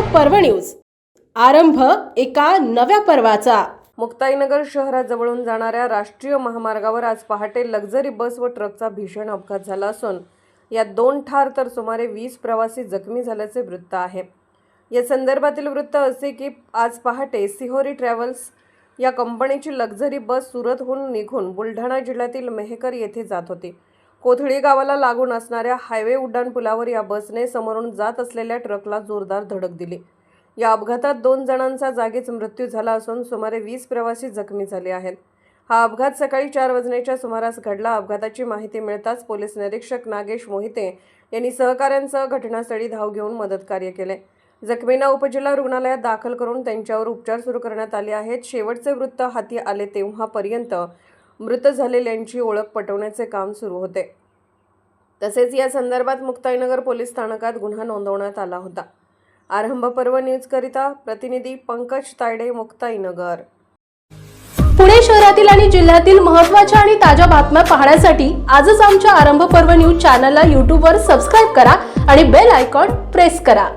पर्व न्यूज. आरंभ एका नव्या पर्वाचा. मुक्ताईनगर शहराजवळून जाणाऱ्या राष्ट्रीय महामार्गावर आज पहाटे लक्झरी बस व ट्रकचा भीषण अपघात झाला असून यात दोन ठार तर सुमारे वीस प्रवासी जखमी झाल्याचे वृत्त आहे. या संदर्भातील वृत्त असे की आज पहाटे सिहोरी ट्रॅव्हल्स या कंपनीची लक्झरी बस सुरतहून निघून बुलढाणा जिल्ह्यातील मेहकर येथे जात होती. कोथळी गावाला लागून असणाऱ्या हायवे उड्डाणपुलावर या बसने समोरून जात असलेल्या ट्रकला जोरदार धडक दिली. या अपघातात दोन जणांचा जागीच मृत्यू झाला असून सुमारे वीस प्रवासी जखमी झाले आहेत. हा अपघात सकाळी चार वाजण्याच्या सुमारास घडला. अपघाताची माहिती मिळताच पोलीस निरीक्षक नागेश मोहिते यांनी सहकाऱ्यांसह घटनास्थळी धाव घेऊन मदत कार्य केले. जखमींना उपजिल्हा रुग्णालयात दाखल करून त्यांच्यावर उपचार सुरू करण्यात आले आहेत. शेवटचे वृत्त हाती आले तेव्हापर्यंत मृत झालेल्यांची ओळख पटवण्याचे काम सुरू होते. तसेच या संदर्भात मुक्ताईनगर पोलीस स्थानकात गुन्हा नोंदवण्यात आला होता. आरंभ पर्व न्यूजकरिता प्रतिनिधी पंकज तायडे मुक्ताईनगर. पुणे शहरातील आणि जिल्ह्यातील महत्त्वाच्या आणि ताज्या बातम्या पाहण्यासाठी आजच आमच्या आरंभ पर्व न्यूज चॅनलला यूट्यूबवर सबस्क्राईब करा आणि बेल आयकॉन प्रेस करा.